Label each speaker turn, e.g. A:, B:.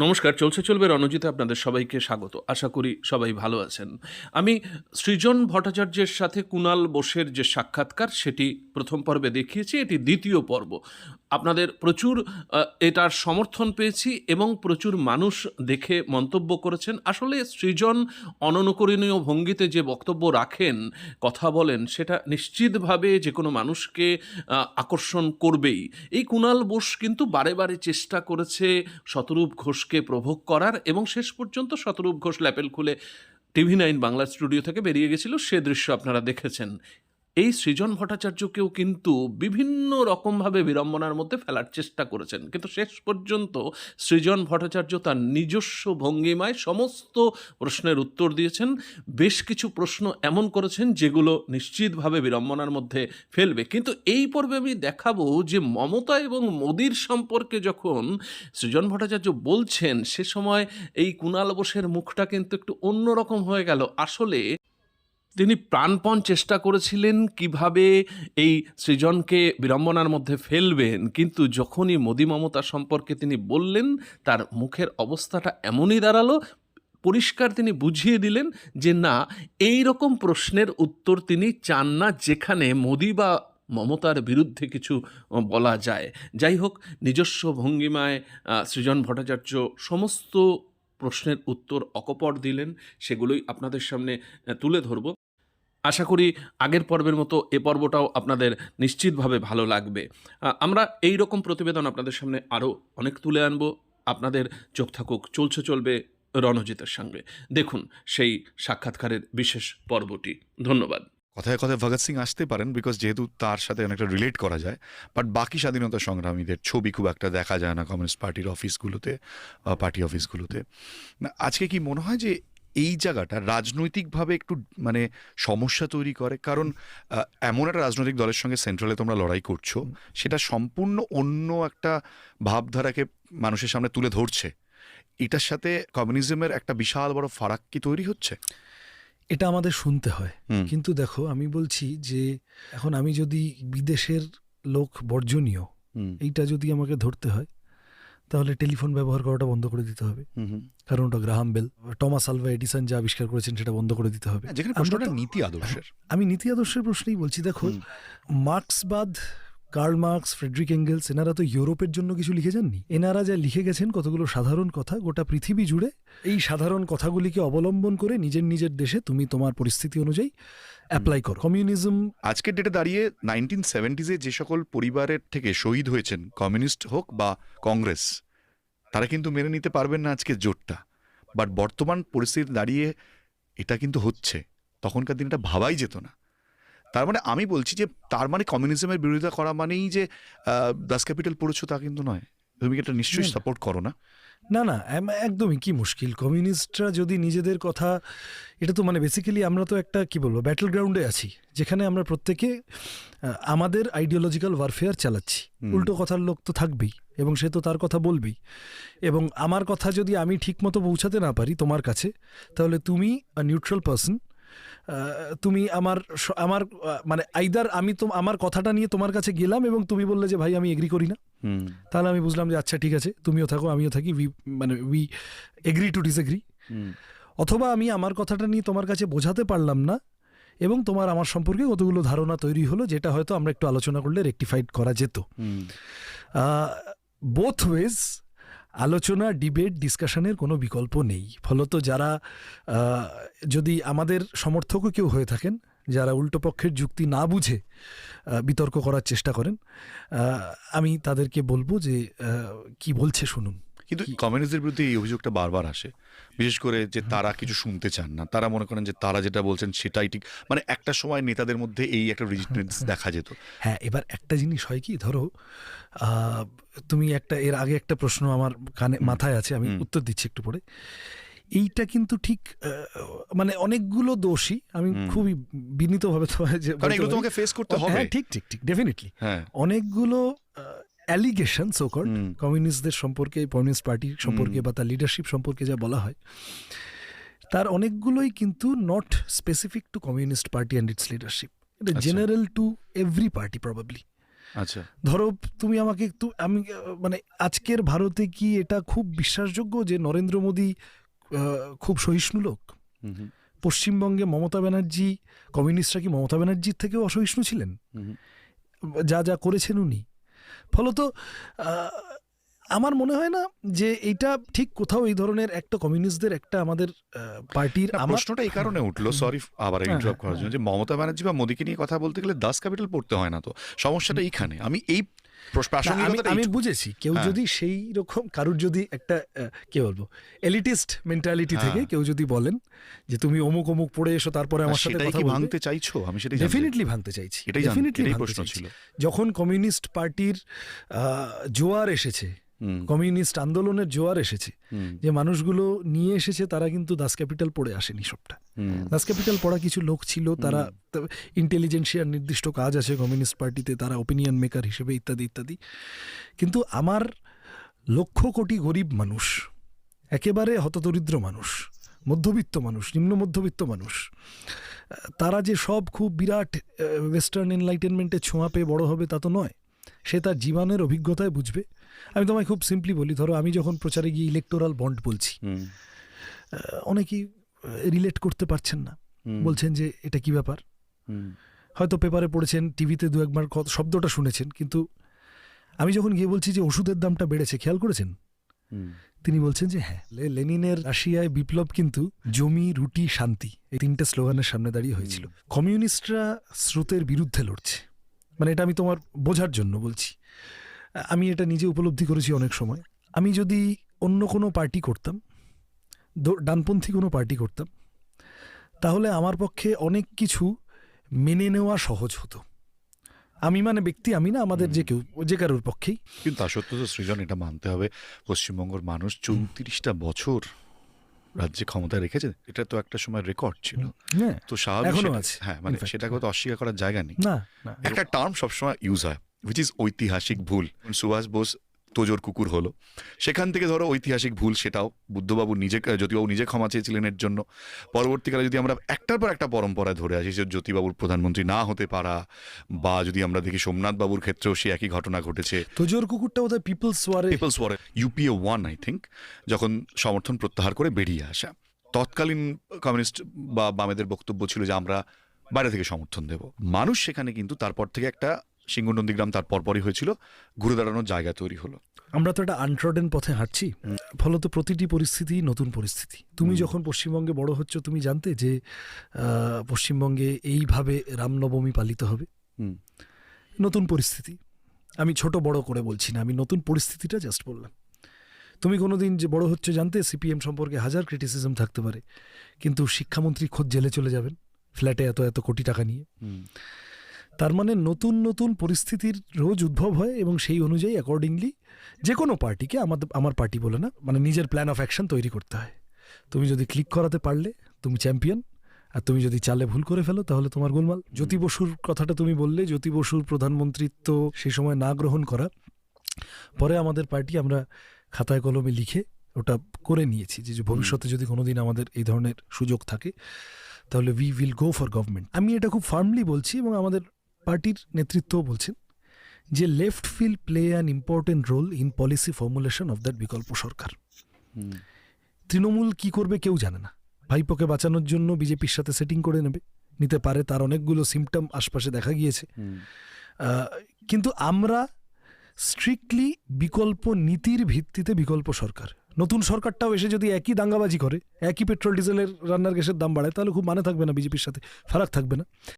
A: নমস্কার, চলছে, চলবে রণজিতে আপনাদের সবাইকে স্বাগত। আশা করি সবাই ভালো আছেন। আমি সৃজন ভট্টাচার্যের সাথে কুণাল বোসের যে সাক্ষাৎকার, সেটি প্রথম পর্বে দেখিয়েছি, এটি দ্বিতীয় পর্ব। আপনাদের প্রচুর এটার সমর্থন পেয়েছি এবং প্রচুর মানুষ দেখে মন্তব্য করেছেন। আসলে সৃজন অননুকরণীয় ভঙ্গিতে যে বক্তব্য রাখেন, কথা বলেন, সেটা নিশ্চিতভাবে যে কোনো মানুষকে আকর্ষণ করবেই। এই কুণাল বোস কিন্তু বারে বারে চেষ্টা করেছে শতরূপ ঘোষকে প্রভোগ করার এবং শেষ পর্যন্ত শতরূপ ঘোষ ল্যাপেল খুলে টিভি নাইন বাংলা স্টুডিও থেকে বেরিয়ে গেছিল। সে দৃশ্য আপনারা দেখেছেন। এই সৃজন ভট্টাচার্যকেও কিন্তু বিভিন্ন রকমভাবে বিড়ম্বনার মধ্যে ফেলার চেষ্টা করেছেন। কিন্তু শেষ পর্যন্ত সৃজন ভট্টাচার্য তার নিজস্ব ভঙ্গিমায় সমস্ত প্রশ্নের উত্তর দিয়েছেন। বেশ কিছু প্রশ্ন এমন করেছেন যেগুলো নিশ্চিতভাবে বিড়ম্বনার মধ্যে ফেলবে। কিন্তু এই পর্বে আমি দেখাবো যে মমতা এবং মোদির সম্পর্কে যখন সৃজন ভট্টাচার্য বলছেন, সে সময় এই কুণাল বোসের মুখটা কিন্তু একটু অন্যরকম হয়ে গেল। আসলে তিনি প্রাণপণ চেষ্টা করেছিলেন কীভাবে এই সৃজনকে বিড়ম্বনার মধ্যে ফেলবেন, কিন্তু যখনই মোদি মমতা সম্পর্কে তিনি বললেন, তার মুখের অবস্থাটা এমনই দাঁড়াল, পরিষ্কার তিনি বুঝিয়ে দিলেন যে না, এই রকম প্রশ্নের উত্তর তিনি চান না যেখানে মোদি বা মমতার বিরুদ্ধে কিছু বলা যায়। যাই হোক, নিজস্ব ভঙ্গিমায় সৃজন ভট্টাচার্য সমস্ত প্রশ্নের উত্তর অকপট দিলেন, সেগুলোই আপনাদের সামনে তুলে ধরব। আশা করি আগের পর্বের মতো এ পর্বটাও আপনাদের নিশ্চিতভাবে ভালো লাগবে। আমরা এই রকম প্রতিবেদন আপনাদের সামনে আরও অনেক তুলে আনব। আপনাদের চোখ থাকুক, চলছে চলবে রণজিতের সঙ্গে। দেখুন সেই সাক্ষাৎকারের বিশেষ পর্বটি। ধন্যবাদ।
B: কথায় কথায় ভগৎ সিং আসতে পারেন বিকজ যেহেতু তার সাথে অনেকটা রিলেট করা যায়। বাট বাকি স্বাধীনতা সংগ্রামীদের ছবি খুব একটা দেখা যায় না কমিউনিস্ট পার্টির অফিসগুলোতে পার্টি অফিসগুলোতে আজকে কি মনে হয় যে এই জায়গাটা রাজনৈতিকভাবে একটু মানে সমস্যা তৈরি করে। কারণ এমন একটা রাজনৈতিক দলের সঙ্গে সেন্ট্রালে তোমরা লড়াই করছ সেটা সম্পূর্ণ অন্য একটা ভাবধারাকে মানুষের সামনে তুলে ধরছে। এটার সাথে কমিউনিজমের একটা বিশাল বড় ফারাক কি তৈরি হচ্ছে?
C: এটা আমাদের শুনতে হয়। কিন্তু দেখো আমি বলছি যে এখন আমি যদি বিদেশের লোক বর্জনীয় এইটা যদি আমাকে ধরতে হয় তাহলে টেলিফোন ব্যবহার করাটা বন্ধ করে দিতে হবে। কারণ ওটা Graham Bell Thomas Alva Edison যা আবিষ্কার করেছেন সেটা বন্ধ করে দিতে হবে।
B: হ্যাঁ, নীতি আদর্শের।
C: আমি নীতি আদর্শের প্রশ্নেই বলছি দেখো মার্ক্সবাদ কার্ল মার্কস, ফ্রেডরিক এঙ্গেলস, এনারা তো ইউরোপের জন্য কিছু লিখে যাননি এনারা যা লিখে গেছেন, কতগুলো সাধারণ কথা, গোটা পৃথিবী জুড়ে এই সাধারণ কথাগুলিকে অবলম্বন করে নিজের নিজের দেশে তুমি তোমার পরিস্থিতি অনুযায়ী অ্যাপ্লাই করো। কমিউনিজম
B: আজকের ডেটে দাঁড়িয়ে নাইনটিন সেভেন্টিজে যে সকল পরিবারের থেকে শহীদ হয়েছেন কমিউনিস্ট হোক বা কংগ্রেস তারা কিন্তু মেনে নিতে পারবেন না আজকে জোটটা। বাট বর্তমান পরিস্থিতি দাঁড়িয়ে এটা কিন্তু হচ্ছে। তখনকার দিন এটা ভাবাই যেত না। তার মানে আমি বলছি যে তার মানে কমিউনিজমের বিরোধিতা করা মানেই যে দাস ক্যাপিটাল পড়েছো তা কিন্তু নয়। তুমি এটা নিশ্চয়ই। সাপোর্ট করো না?
C: না না একদমই কি মুশকিল। কমিউনিস্টরা যদি নিজেদের কথা এটা তো মানে বেসিক্যালি আমরা তো একটা কি বলব ব্যাটল গ্রাউন্ডে আছি যেখানে আমরা প্রত্যেকে আমাদের আইডিওলজিক্যাল ওয়ারফেয়ার চালাচ্ছি। উল্টো কথার লোক তো থাকবেই এবং সে তো তার কথা বলবেই। এবং আমার কথা যদি আমি ঠিকমতো পৌঁছাতে না পারি তোমার কাছে তাহলে তুমি নিউট্রাল পার্সন তুমি আমার আমার মানে আইদার আমি তো আমার কথাটা নিয়ে তোমার কাছে গেলাম এবং তুমি বললে যে ভাই আমি এগ্রি করি না। তাহলে আমি বুঝলাম যে আচ্ছা ঠিক আছে তুমিও থাকো আমিও থাকি উই মানে উই এগ্রি টু ডিসএগ্রি অথবা আমি আমার কথাটা নিয়ে তোমার কাছে বোঝাতে পারলাম না এবং তোমার আমার সম্পর্কে কতগুলো ধারণা তৈরি হলো যেটা হয়তো আমরা একটু আলোচনা করলে রেকটিফাইড করা যেত। বোথ ওয়েজ আলোচনা, ডিবেট, ডিসকাশনের কোনো বিকল্প নেই। ফলত যারা যদি আমাদের সমর্থকও কেউ হয়ে থাকেন, যারা উল্টো পক্ষের যুক্তি না বুঝে বিতর্ক করার চেষ্টা করেন আমি তাদেরকে বলব যে কি বলছে শুনুন।
B: কিন্তু কমিউনিস্টদের বিরুদ্ধে এই অভিযোগটা বারবার আসে। বিশেষ করে যে তারা কিছু শুনতে চান না। তারা মনে করেন যে তারা যেটা বলছেন সেটাই ঠিক। মানে একটা সময় নেতাদের মধ্যে এই একটা রিজিটনেস দেখা যেত।
C: হ্যাঁ এবার একটা জিনিস হয় কি? ধরো তুমি একটা এর আগে একটা প্রশ্ন আমার কানে মাথায় আছে আমি উত্তর দিচ্ছি একটু পরে। এইটা কিন্তু ঠিক মানে অনেকগুলো দোষী আমি খুবই বিনীতভাবে যে।
B: তোমাকে ফেস করতে হবে।
C: হ্যাঁ ঠিক ঠিক ঠিক ডেফিনেটলি
B: হ্যাঁ।
C: অনেকগুলো অ্যালিগেশন
B: হুম।
C: কমিউনিস্টদের সম্পর্কে কমিউনিস্ট পার্টি সম্পর্কে বা তার লিডারশিপ সম্পর্কে যা বলা হয় তার অনেকগুলোই কিন্তু not specific to communist party and its leadership এটা। General to every party probably
B: আচ্ছা।
C: ধরো তুমি আমাকে একটু আমি মানে আজকের ভারতে কি এটা খুব বিশ্বাসযোগ্য যে নরেন্দ্র মোদী খুব সহিষ্ণু লোক? পশ্চিমবঙ্গে মমতা ব্যানার্জি কমিউনিস্টরা কি মমতা ব্যানার্জির থেকেও অসহিষ্ণু ছিলেন। যা যা করেছেন উনি। ফলত আমার মনে হয় না যে এইটা ঠিক কোথাও এই ধরনের একটা কমিউনিস্টদের একটা আমাদের পার্টির
B: প্রশ্নটা এই কারণে উঠল সরি আবার
C: হ্যাঁ,
B: ইন্টারাপ্ট করার
C: হ্যাঁ,
B: জন্য যে মমতা ব্যানার্জি বা মোদীকে নিয়ে কথা বলতে গেলে দাস ক্যাপিটাল পড়তে হয় না তো। সমস্যাটা এইখানে। আমি এই
C: আমি। বুঝেছি কেউ
B: হ্যাঁ।
C: যদি সেই রকম কারুর যদি একটা কি বলব এলিটিস্ট মেন্টালিটি থেকে
B: হ্যাঁ।
C: কেউ যদি বলেন যে তুমি অমুক অমুক পড়ে এসো তারপরে আমার সাথে কথা
B: ভাঙতে চাইছো আমি সেটা
C: ডেফিনেটলি ভাঙতে চাইছি ভাঙতে
B: প্রশ্ন ছিল
C: যখন কমিউনিস্ট পার্টির জোয়ার এসেছে কমিউনিস্ট আন্দোলনের জোয়ার এসেছে। যে মানুষগুলো নিয়ে এসেছে তারা কিন্তু দাস ক্যাপিটাল পড়ে আসেনি সবটা। দাস ক্যাপিটাল পড়া কিছু লোক ছিল তারা ইন্টেলিজেন্সিয়ার নির্দিষ্ট কাজ আছে কমিউনিস্ট পার্টিতে তারা ওপিনিয়ন মেকার হিসেবে ইত্যাদি ইত্যাদি। কিন্তু আমার লক্ষ কোটি গরিব মানুষ একেবারে হতদরিদ্র মানুষ মধ্যবিত্ত মানুষ নিম্ন মধ্যবিত্ত মানুষ তারা যে সব খুব বিরাট ওয়েস্টার্ন এনলাইটেনমেন্টের ছোঁয়া পেয়ে বড় হবে তা তো নয়। সে তার জীবনের অভিজ্ঞতায় বুঝবে। আমি তোমায় খুব সিম্পলি বলি ধরো আমি যখন প্রচারে গিয়ে ইলেকটোরাল বন্ড বলছি অনেকেই রিলেট করতে পারছেন না। বলছেন যে এটা কি ব্যাপার? হয়তো পেপারে পড়েছেন টিভিতে দু একবার শব্দটা শুনেছেন কিন্তু আমি যখন গিয়ে বলছি যে ওষুধের দামটা বেড়েছে খেয়াল করেছেন? তিনি বলছেন যে হ্যাঁ লেনিনের রাশিয়ায় বিপ্লব কিন্তু জমি রুটি শান্তি এই তিনটে স্লোগানের সামনে দাঁড়িয়ে হয়েছিল। কমিউনিস্টরা স্রোতের বিরুদ্ধে লড়ছে। মানে এটা আমি তোমার বোঝার জন্য বলছি। আমি এটা নিজে উপলব্ধি করেছি অনেক সময়। আমি যদি অন্য কোনো পার্টি করতাম ডানপন্থী কোনো পার্টি করতাম তাহলে আমার পক্ষে অনেক কিছু মেনে নেওয়া সহজ হতো। আমি মানে ব্যক্তি আমি না আমাদের যে কেউ যে কারোর পক্ষেই।
B: কিন্তু তা সত্ত্বেও তো সৃজন এটা মানতে হবে। পশ্চিমবঙ্গের মানুষ চৌত্রিশটা বছর রাজ্যে ক্ষমতা রেখেছে এটা তো একটা সময় রেকর্ড ছিল।
C: হ্যাঁ
B: তো স্বাভাবিক হ্যাঁ মানে সেটাকে তো অস্বীকার করার জায়গা নেই। একটা টার্ম সবসময় ইউজ হয়। উইচ ইজ ঐতিহাসিক ভুল। সুভাষ বোস তোজোর কুকুর হলো সেখান থেকে ধরো ঐতিহাসিক ভুল সেটাও বুদ্ধবাবু নিজে জ্যোতিবাবু নিজে ক্ষমা চেয়েছিলেন এর জন্য। পরবর্তীকালে যদি আমরা একটার পর একটা পরম্পরায় ধরে আসি যে জ্যোতিবাবুর প্রধানমন্ত্রী না হতে পারা বা যদি আমরা দেখি সোমনাথ বাবুর ক্ষেত্রেও সে একই ঘটনা ঘটেছে।
C: তোজোর কুকুরটা বোধহয় পিপলস ওয়ারে
B: পিপলস ওয়ারে ইউপিএ ওয়ান আই থিঙ্ক যখন সমর্থন প্রত্যাহার করে বেরিয়ে আসা। তৎকালীন কমিউনিস্ট বা বামেদের বক্তব্য ছিল যে আমরা বাইরে থেকে সমর্থন দেব। মানুষ সেখানে কিন্তু তারপর থেকে একটা সিঙ্গু নন্দীগ্রাম তার পরপরই হয়েছিল ঘুরে দাঁড়ানোর জায়গা তৈরি হলো।
C: আমরা তো একটা আনট্রডেন পথে হাঁটছি ফলত প্রতিটি পরিস্থিতি নতুন পরিস্থিতি। তুমি যখন পশ্চিমবঙ্গে বড় হচ্ছ তুমি জানতে যে পশ্চিমবঙ্গে এইভাবে রামনবমী পালিত হবে। নতুন পরিস্থিতি। আমি ছোট বড় করে বলছি না আমি নতুন পরিস্থিতিটা জাস্ট বললাম। তুমি কোনোদিন যে বড় হচ্ছে জানতে সিপিএম সম্পর্কে হাজার ক্রিটিসিজম থাকতে পারে। কিন্তু শিক্ষামন্ত্রী খোদ জেলে চলে যাবেন ফ্ল্যাটে এত এত কোটি টাকা নিয়ে। তার মানে নতুন নতুন পরিস্থিতির রোজ উদ্ভব হয় এবং সেই অনুযায়ী অ্যাকর্ডিংলি যে কোনো পার্টিকে আমাদের আমার পার্টি বলে না মানে নিজের প্ল্যান অফ অ্যাকশন তৈরি করতে হয়। তুমি যদি ক্লিক করাতে পারলে তুমি চ্যাম্পিয়ন আর তুমি যদি চালে ভুল করে ফেলো তাহলে তোমার গোলমাল। জ্যোতি বসুর কথাটা তুমি বললে জ্যোতি বসুর প্রধানমন্ত্রিত্ব সেই সময় না গ্রহণ করা। পরে আমাদের পার্টি আমরা খাতায় কলমে লিখে ওটা করে নিয়েছি যে যে ভবিষ্যতে যদি কোনোদিন আমাদের এই ধরনের সুযোগ থাকে তাহলে we will go for government আমি এটা খুব ফার্মলি বলছি এবং আমাদের পার্টির নেতৃত্বও বলছেন যে left feel play an important role in policy formulation of that বিকল্প সরকার। তৃণমূল কি করবে কেউ জানে না। ভাইপোকে বাঁচানোর জন্য বিজেপির সাথে সেটিং করে নেবে। নিতে পারে তার অনেকগুলো সিমটম আশপাশে দেখা গিয়েছে। কিন্তু আমরা স্ট্রিক্টলি বিকল্প নীতির ভিত্তিতে বিকল্প সরকার। নতুন সরকারটাও এসে যদি একই দাঙ্গাবাজি করে একই পেট্রোল ডিজেলের রান্নার গ্যাসের দাম বাড়ায় তাহলে খুব মানে থাকবে না বিজেপির সাথে। ফারাক থাকবে না।